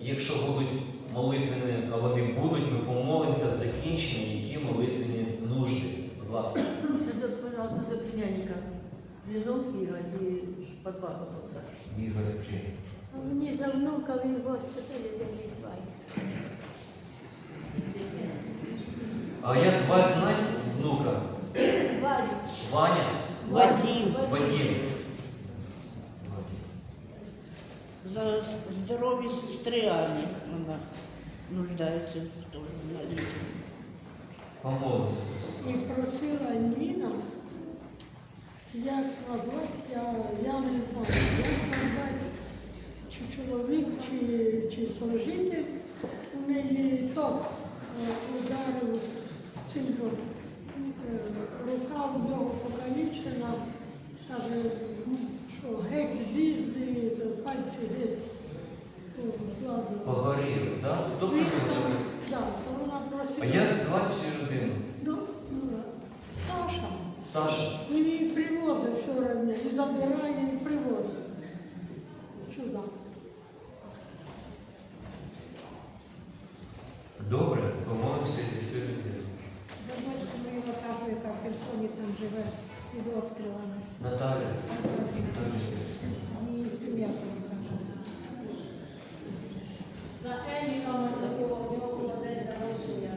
Якщо будуть молитвені, а вони будуть, ми помолимося в закінченні, які молитвені нужди. Будь ласка. Это, пожалуйста, за племянника. Лизон Игорь и подпапа Ігор Мені за внука він в госпіталі де. А як звати внука? Вадю. Ваня? Вадим. Вадим. За здоровье сестры Ани. Она нуждается тоже в молитве. Помолимося за себе. І просила Ніна, як назвати, я, я не знаю, як назвати, чи чоловік, чи, чи служитель. У неї ток е, ударив сильно, е, рука у нього покалічена, О. Погорів, так? Це добре. А як звати цю людину? Ну, ну, Саша. Саша. Він її привозив все одно, і забирає, і привозив сюди. Добре, помолимося за цю людину. За дочку мою кажу, яка в Херсоні там живе під обстрілами. Наталя. Вікторія. Її сім'я там. За Еміка Масакова, у нього було день народження.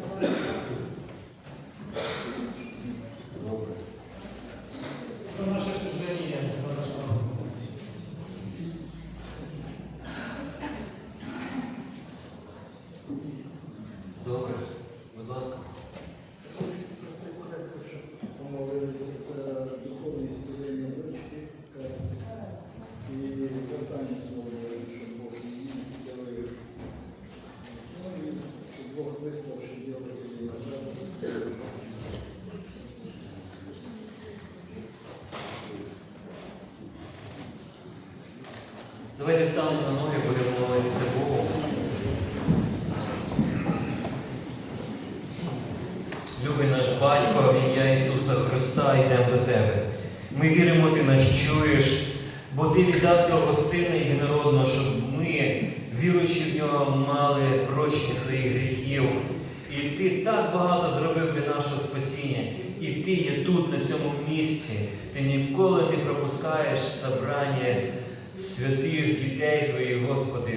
Добре. Про наше служение, про наш народ. Добре. Будь ласка. Помолилися за духовне зцілення дочки і завдання своє, щоб Бог її зцілив. Ну і щоб Бог вислав, що делать її бажання. Давайте встанемо на ноги, будемо молитися Богу. Любий наш Батько, в ім'я Ісуса Христа, йдемо до Тебе. Ми віримо, Ти нас чуєш, бо Ти віддав свого Сина єдинородного, щоб ми, віруючи в нього, мали прощення своїх гріхів. І Ти так багато зробив для нашого спасіння. І Ти є тут, на цьому місці. Ти ніколи не пропускаєш собрання святих дітей Твоїх, Господи.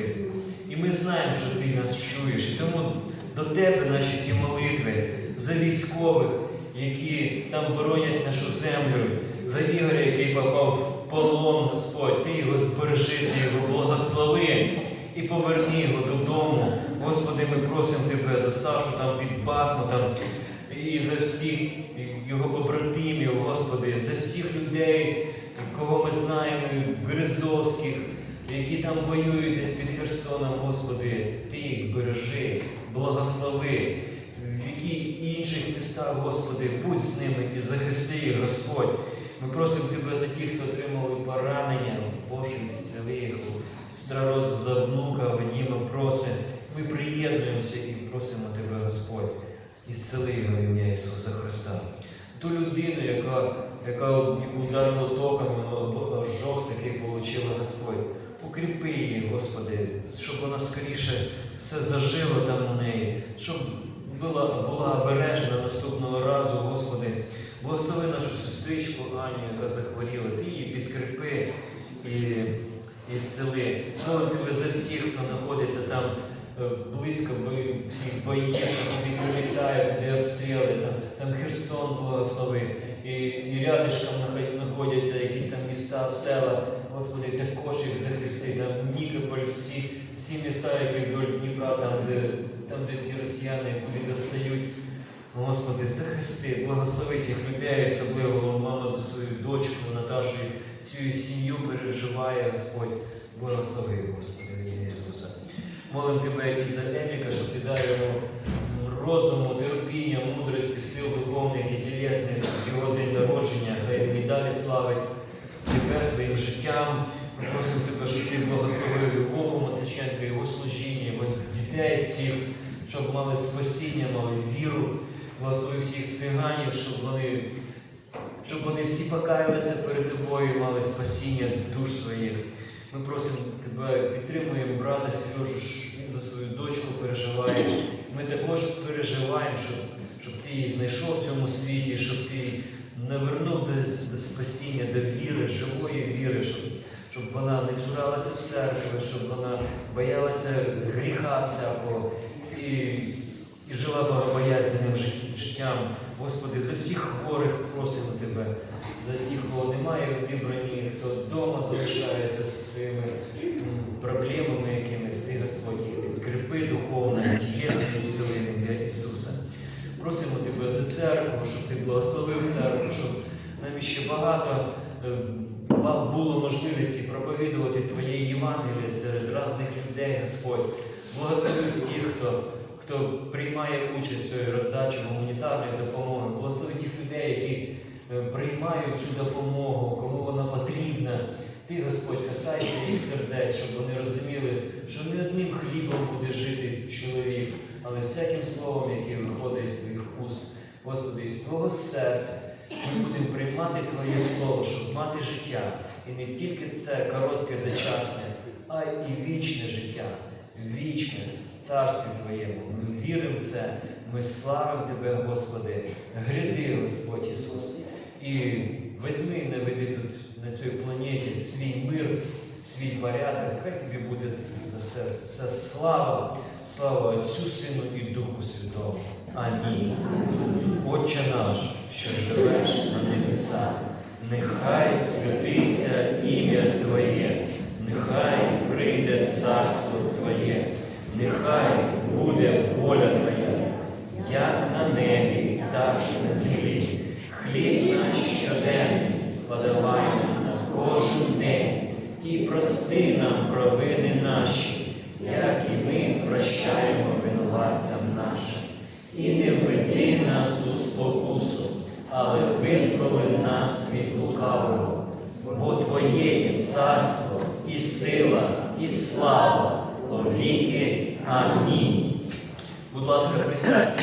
І ми знаємо, що Ти нас чуєш. І тому до Тебе наші ці молитви за військових, які там боронять нашу землю, за Ігоря, який попав в полон, Господь, Ти його збережи, Ти його благослови і поверни його додому. Господи, ми просимо Тебе за Сашу там під Бахмутом і за всіх його побратимів, Господи, за всіх людей, кого ми знаємо, Березовських, які там воюють десь під Херсоном, Господи, Ти їх бережи, благослови. В які інших містах, Господи, будь з ними і захисти їх, Господь. Ми просимо Тебе за тих, хто отримали поранення, Боже, зціли їх. Страроз за внука, Вадіма просимо. Ми приєднуємося і просимо Тебе, Господь, ісцели його ім'я Ісуса Христа. Ту людину, яка, яка ударила током, ожог такий отримала Господь. Укріпи її, Господи, щоб вона скоріше все зажило там у неї, щоб була, була обережена наступного разу, Господи. Благослови нашу сестричку Аню, яка захворіла, ти її підкріпи і, і зцели. Молим тебе за всіх, хто знаходиться там близько бо- всіх боїв, прилітають, де обстріли, там, там Херсон благослови. І, і рядишком знаходяться якісь там міста, села. Господи, також їх захисти, там Нікополь, всі, всі міста, які вдоль Дніпра, там, де, там, де ці росіяни куди достають. Господи, захисти, благослови цих людей, особливо мама за свою дочку Наташу, всю сім'ю переживає, Господь. Благослови, Господи, в ім'я Ісуса. Молим Тебе і за Еміка, щоб ти дав йому розуму, терпіння, мудрості, сил духовних і тілесних його день народження, хай він і далі славить Тебе своїм життям. Ми просимо Тебе, щоб ти благословив Вову Мациченка, його служіння, його дітей всіх, щоб мали спасіння, мали віру. Благослови всіх циганів, щоб вони, щоб вони всі покаялися перед тобою і мали спасіння душ своїх. Ми просимо Підтримуємо брата Сережу, він за свою дочку переживає. Ми також переживаємо, щоб, щоб ти її знайшов в цьому світі, щоб ти навернув до, до спасіння, до віри, живої віри, щоб, щоб вона не цуралася в церкви, щоб вона боялася гріха всякого і, і жила богобоязненним жит- життям. Господи, за всіх хворих просимо Тебе, за тих, кого немає в зібранні, хто вдома залишається зі своїми проблемами якимись, ти Господь їх підкріпи духовно, тілесним ісцеленням для Ісуса. Просимо Тебе за церкву, щоб Ти благословив церкву, щоб нам ще багато е, було можливості проповідувати Твоє Євангеліє серед різних людей, Господь. Благослови всіх, хто, хто приймає участь в цій роздачі гуманітарної допомоги. Благослови тих людей, які е, приймають цю допомогу, кому вона потрібна. Ти, Господь, касайся їх сердець, щоб вони розуміли, що не одним хлібом буде жити чоловік, але всяким словом, яке виходить з твоїх уст. Господи, із твого серця ми будемо приймати Твоє Слово, щоб мати життя. І не тільки це коротке дочасне, а і вічне життя, вічне в Царстві Твоєму. Ми віримо в це, ми славимо Тебе, Господи. Гряди, Господь Ісус. І візьми наведи тут на цій планеті свій мир, свій порядок. Хай тобі буде за це, це слава, слава Отцю, Сину і Духу Святому. Амінь. Отче наш, що живеш на небесах, нехай святиться ім'я Твоє, нехай прийде царство Твоє, нехай буде воля Твоя, як на небі, так і на землі. Хліб наш щоденний подавай нам на кожен день і прости нам провини наші, як і ми прощаємо винуватцям нашим. І не введи нас у спокусу, але визволи нас від лукавого, бо Твоє є царство, і сила, і слава, повіки. Амінь. Будь ласка, присядьте.